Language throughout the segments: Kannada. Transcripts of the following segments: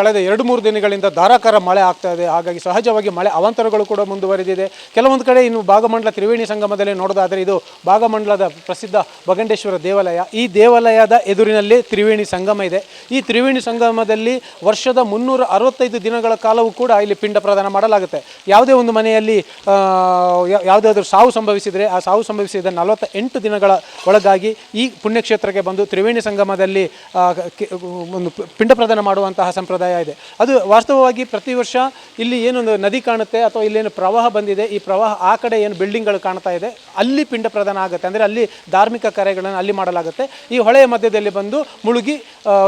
ಕಳೆದ ಎರಡು ಮೂರು ದಿನಗಳಿಂದ ಧಾರಾಕಾರ ಮಳೆ ಆಗ್ತಾ ಇದೆ. ಹಾಗಾಗಿ ಸಹಜವಾಗಿ ಮಳೆ ಅವಾಂತರಗಳು ಕೂಡ ಮುಂದುವರೆದಿದೆ. ಕೆಲವೊಂದು ಕಡೆ ಇನ್ನು ಭಾಗಮಂಡಲ ತ್ರಿವೇಣಿ ಸಂಗಮದಲ್ಲಿ ನೋಡೋದಾದರೆ ಇದು ಭಾಗಮಂಡಲದ ಪ್ರಸಿದ್ಧ ಬಗಂಡೇಶ್ವರ ದೇವಾಲಯ. ಈ ದೇವಾಲಯದ ಎದುರಿನಲ್ಲಿ ತ್ರಿವೇಣಿ ಸಂಗಮ ಇದೆ. ಈ ತ್ರಿವೇಣಿ ಸಂಗಮದಲ್ಲಿ ವರ್ಷದ ಮುನ್ನೂರ ಅರವತ್ತೈದು ದಿನಗಳ ಕಾಲವೂ ಕೂಡ ಇಲ್ಲಿ ಪಿಂಡ ಪ್ರದಾನ ಮಾಡಲಾಗುತ್ತೆ. ಯಾವುದೇ ಒಂದು ಮನೆಯಲ್ಲಿ ಯಾವುದಾದ್ರೂ ಸಾವು ಸಂಭವಿಸಿದರೆ ಆ ಸಾವು ಸಂಭವಿಸಿದ ನಲವತ್ತ ದಿನಗಳ ಒಳಗಾಗಿ ಈ ಪುಣ್ಯಕ್ಷೇತ್ರಕ್ಕೆ ಬಂದು ತ್ರಿವೇಣಿ ಸಂಗಮದಲ್ಲಿ ಒಂದು ಪಿಂಡ ಪ್ರದಾನ ಮಾಡುವಂತಹ ಸಂಪ್ರದಾಯ ಇದೆ. ಅದು ವಾಸ್ತವವಾಗಿ ಪ್ರತಿ ವರ್ಷ ಇಲ್ಲಿ ಏನೊಂದು ನದಿ ಕಾಣುತ್ತೆ ಅಥವಾ ಇಲ್ಲೇನು ಪ್ರವಾಹ ಬಂದಿದೆ, ಈ ಪ್ರವಾಹ ಆ ಕಡೆ ಏನು ಬಿಲ್ಡಿಂಗ್ಗಳು ಕಾಣ್ತಾ ಇದೆ, ಅಲ್ಲಿ ಪಿಂಡ ಪ್ರದಾನ ಆಗುತ್ತೆ. ಅಂದರೆ ಅಲ್ಲಿ ಧಾರ್ಮಿಕ ಕಾರ್ಯಗಳನ್ನು ಅಲ್ಲಿ ಮಾಡಲಾಗುತ್ತೆ. ಈ ಹೊಳೆಯ ಮಧ್ಯದಲ್ಲಿ ಬಂದು ಮುಳುಗಿ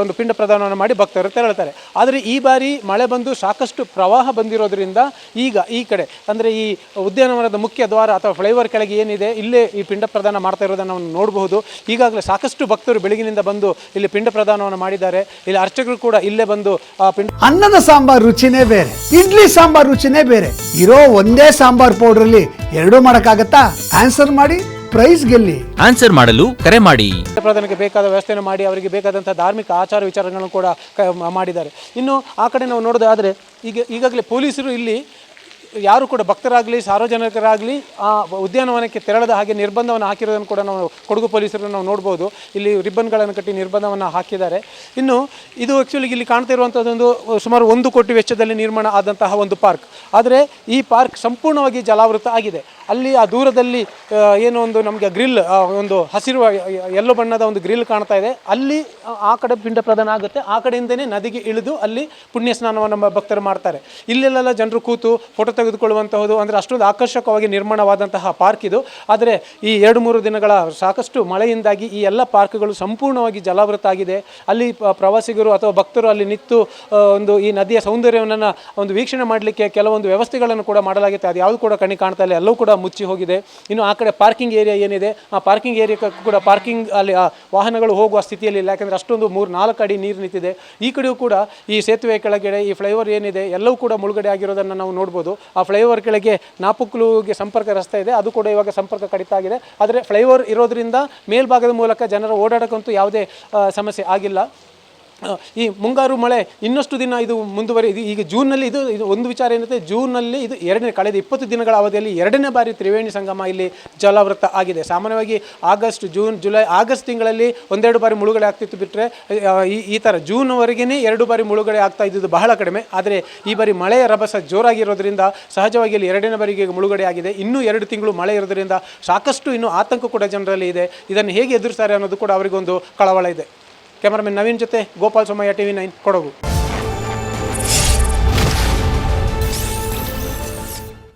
ಒಂದು ಪಿಂಡ ಪ್ರದಾನವನ್ನು ಮಾಡಿ ಭಕ್ತರು ತೆರಳುತ್ತಾರೆ. ಆದರೆ ಈ ಬಾರಿ ಮಳೆ ಬಂದು ಸಾಕಷ್ಟು ಪ್ರವಾಹ ಬಂದಿರೋದ್ರಿಂದ ಈಗ ಈ ಕಡೆ, ಅಂದರೆ ಈ ಉದ್ಯಾನವನದ ಮುಖ್ಯ ದ್ವಾರ ಅಥವಾ ಫ್ಲೈಓವರ್ ಕೆಳಗೆ ಏನಿದೆ, ಇಲ್ಲೇ ಈ ಪಿಂಡ ಪ್ರದಾನ ಮಾಡ್ತಾ ಇರೋದನ್ನು ನಾವು ನೋಡಬಹುದು. ಈಗಾಗಲೇ ಸಾಕಷ್ಟು ಭಕ್ತರು ಬೆಳಗಿನಿಂದ ಬಂದು ಇಲ್ಲಿ ಪಿಂಡ ಪ್ರದಾನವನ್ನು ಮಾಡಿದ್ದಾರೆ. ಇಲ್ಲಿ ಅರ್ಚಕರು ಕೂಡ ಇಲ್ಲೇ ಬಂದು ಪಿಂಡ. ಅನ್ನದ ಸಾಂಬಾರ್ ರುಚಿನೇ ಬೇರೆ ಇಡ್ಲಿ ಸಾಂಬಾರ್ ರುಚಿನೇ ಬೇರೆ. ಇರೋ ಒಂದೇ ಸಾಂಬಾರ್ ಪೌಡರ್ ಅಲ್ಲಿ ಎರಡೂ ಮಾಡಕ್ಕಾಗತ್ತಾ? ಆನ್ಸರ್ ಮಾಡಿ ಪ್ರೈಸ್ ಗೆಲ್ಲಿ. ಆನ್ಸರ್ ಮಾಡಲು ಕರೆ ಮಾಡಿ. ಪ್ರಧಾನಕ್ಕೆ ಬೇಕಾದ ವ್ಯವಸ್ಥೆಯನ್ನು ಮಾಡಿ ಅವರಿಗೆ ಬೇಕಾದಂಥ ಧಾರ್ಮಿಕ ಆಚಾರ ವಿಚಾರಗಳನ್ನು ಕೂಡ ಕ- ಮಾಡಿದ್ದಾರೆ. ಇನ್ನು ಆ ಕಡೆ ನಾವು ನೋಡೋದಾದರೆ ಈಗ ಈಗಾಗಲೇ ಪೊಲೀಸರು ಇಲ್ಲಿ ಯಾರು ಕೂಡ ಭಕ್ತರಾಗಲಿ, ಸಾರ್ವಜನಿಕರಾಗಲಿ ಆ ಉದ್ಯಾನವನಕ್ಕೆ ತೆರಳದ ಹಾಗೆ ನಿರ್ಬಂಧವನ್ನು ಹಾಕಿರೋದನ್ನು ಕೂಡ ನಾವು ಕೊಡಗು ಪೊಲೀಸರು ನಾವು ನೋಡ್ಬೋದು. ಇಲ್ಲಿ ರಿಬ್ಬನ್ಗಳನ್ನು ಕಟ್ಟಿ ನಿರ್ಬಂಧವನ್ನು ಹಾಕಿದ್ದಾರೆ. ಇನ್ನು ಇದು ಆ್ಯಕ್ಚುಲಿ ಇಲ್ಲಿ ಕಾಣ್ತಾ ಇರುವಂಥದ್ದೊಂದು ಸುಮಾರು ಒಂದು ಕೋಟಿ ವೆಚ್ಚದಲ್ಲಿ ನಿರ್ಮಾಣ ಆದಂತಹ ಒಂದು ಪಾರ್ಕ್. ಆದರೆ ಈ ಪಾರ್ಕ್ ಸಂಪೂರ್ಣವಾಗಿ ಜಲಾವೃತ ಆಗಿದೆ. ಅಲ್ಲಿ ಆ ದೂರದಲ್ಲಿ ಏನೋ ಒಂದು ನಮಗೆ ಗ್ರಿಲ್ ಒಂದು ಹಸಿರು ಎಲ್ಲೋ ಬಣ್ಣದ ಒಂದು ಗ್ರಿಲ್ ಕಾಣ್ತಾ ಇದೆ. ಅಲ್ಲಿ, ಆ- ಕಡೆ ಪಿಂಡ ಪ್ರದಾನ ಆಗುತ್ತೆ. ಆ ಕಡೆಯಿಂದನೇ ನದಿಗೆ ಇಳಿದು ಅಲ್ಲಿ ಪುಣ್ಯ ಸ್ನಾನವನ್ನು ನಮ್ಮ ಭಕ್ತರು ಮಾಡ್ತಾರೆ. ಇಲ್ಲೆಲ್ಲ ಜನರು ಕೂತು ಫೋಟೋ ತೆಗೆದುಕೊಳ್ಳುವಂತಹದ್ದು ಅಂದರೆ ಅಷ್ಟೊಂದು ಆಕರ್ಷಕವಾಗಿ ನಿರ್ಮಾಣವಾದಂತಹ ಪಾರ್ಕ್ ಇದು. ಆದರೆ ಈ ಎರಡು, ಮೂರು ದಿನಗಳ ಸಾಕಷ್ಟು ಮಳೆಯಿಂದಾಗಿ ಈ ಎಲ್ಲ ಪಾರ್ಕ್ಗಳು ಸಂಪೂರ್ಣವಾಗಿ ಜಲಾವೃತ ಆಗಿದೆ. ಅಲ್ಲಿ ಪ್ರವಾಸಿಗರು ಅಥವಾ ಭಕ್ತರು ಅಲ್ಲಿ ನಿಂತು ಒಂದು ಈ ನದಿಯ ಸೌಂದರ್ಯವನ್ನು ಒಂದು ವೀಕ್ಷಣೆ ಮಾಡಲಿಕ್ಕೆ ಕೆಲವೊಂದು ವ್ಯವಸ್ಥೆಗಳನ್ನು ಕೂಡ ಮಾಡಲಾಗುತ್ತೆ. ಅದು ಯಾವುದು ಕೂಡ ಕಣ್ಣಿ ಕಾಣ್ತಾ ಇಲ್ಲ. ಎಲ್ಲವೂ ಕೂಡ ಮುಚ್ಚಿ ಹೋಗಿದೆ. ಇನ್ನು ಆ ಕಡೆ ಪಾರ್ಕಿಂಗ್ ಏರಿಯಾ ಏನಿದೆ? ಆ ಪಾರ್ಕಿಂಗ್ ಏರಿಯಾ ಕೂಡ ಪಾರ್ಕಿಂಗ್ ಅಲ್ಲಿ ವಾಹನಗಳು ಹೋಗುವ ಸ್ಥಿತಿಯಲ್ಲಿ ಇಲ್ಲ. ಯಾಕಂದರೆ ಅಷ್ಟೊಂದು ಮೂರು, ನಾಲ್ಕು ಅಡಿ ನೀರು ನಿಂತಿದೆ. ಈ ಕಡೆಯೂ ಕೂಡ ಈ ಸೇತುವೆ ಕೆಳಗಡೆ ಈ ಫ್ಲೈಓವರ್ ಏನಿದೆ, ಎಲ್ಲವೂ ಕೂಡ ಮುಳುಗಡೆ ಆಗಿರೋದನ್ನು ನಾವು ನೋಡ್ಬೋದು. ಆ ಫ್ಲೈಓವರ್ ಕೆಳಗೆ ನಾಪುಕ್ಲುಗೆ ಸಂಪರ್ಕ ರಸ್ತೆ ಇದೆ. ಅದು ಕೂಡ ಇವಾಗ ಸಂಪರ್ಕ ಕಡಿತ ಆಗಿದೆ. ಆದರೆ ಫ್ಲೈಓವರ್ ಇರೋದ್ರಿಂದ ಮೇಲ್ಭಾಗದ ಮೂಲಕ ಜನರು ಓಡಾಡೋಕ್ಕಂತೂ ಯಾವುದೇ ಸಮಸ್ಯೆ ಆಗಿಲ್ಲ. ಈ ಮುಂಗಾರು ಮಳೆ ಇನ್ನಷ್ಟು ದಿನ ಇದು ಮುಂದುವರಿ ಇದು ಈಗ ಜೂನ್ನಲ್ಲಿ ಇದು ಇದು ಒಂದು ವಿಚಾರ ಏನಿದೆ ಜೂನ್ನಲ್ಲಿ ಇದು ಎರಡನೇ ಕಳೆದ ಇಪ್ಪತ್ತು ದಿನಗಳ ಅವಧಿಯಲ್ಲಿ ಎರಡನೇ ಬಾರಿ ತ್ರಿವೇಣಿ ಸಂಗಮ ಇಲ್ಲಿ ಜಲಾವೃತ ಆಗಿದೆ. ಸಾಮಾನ್ಯವಾಗಿ ಆಗಸ್ಟ್, ಜೂನ್, ಜುಲೈ, ಆಗಸ್ಟ್ ತಿಂಗಳಲ್ಲಿ ಒಂದೆರಡು ಬಾರಿ ಮುಳುಗಡೆ ಆಗ್ತಿತ್ತು ಬಿಟ್ಟರೆ ಈ ಈ ಥರ ಜೂನ್ವರೆಗೇ ಎರಡು ಬಾರಿ ಮುಳುಗಡೆ ಆಗ್ತಾ ಇದ್ದಿದ್ದು ಬಹಳ ಕಡಿಮೆ. ಆದರೆ ಈ ಬಾರಿ ಮಳೆಯ ರಭಸ ಜೋರಾಗಿರೋದ್ರಿಂದ ಸಹಜವಾಗಿ ಇಲ್ಲಿ ಎರಡನೇ ಬಾರಿಗೆ ಮುಳುಗಡೆ ಆಗಿದೆ. ಇನ್ನೂ ಎರಡು ತಿಂಗಳು ಮಳೆ ಇರೋದ್ರಿಂದ ಸಾಕಷ್ಟು ಇನ್ನೂ ಆತಂಕ ಕೂಡ ಜನರಲ್ಲಿ ಇದೆ. ಇದನ್ನು ಹೇಗೆ ಎದುರಿಸ್ತಾರೆ ಅನ್ನೋದು ಕೂಡ ಅವರಿಗೊಂದು ಕಳವಳ ಇದೆ. ಕ್ಯಾಮರಾಮನ್ ನವೀನ್ ಜೊತೆ ಗೋಪಾಲ್ ಸೋಮಯ್ಯ ಟಿವಿ ನೈನ್ ಕೊಡಗು.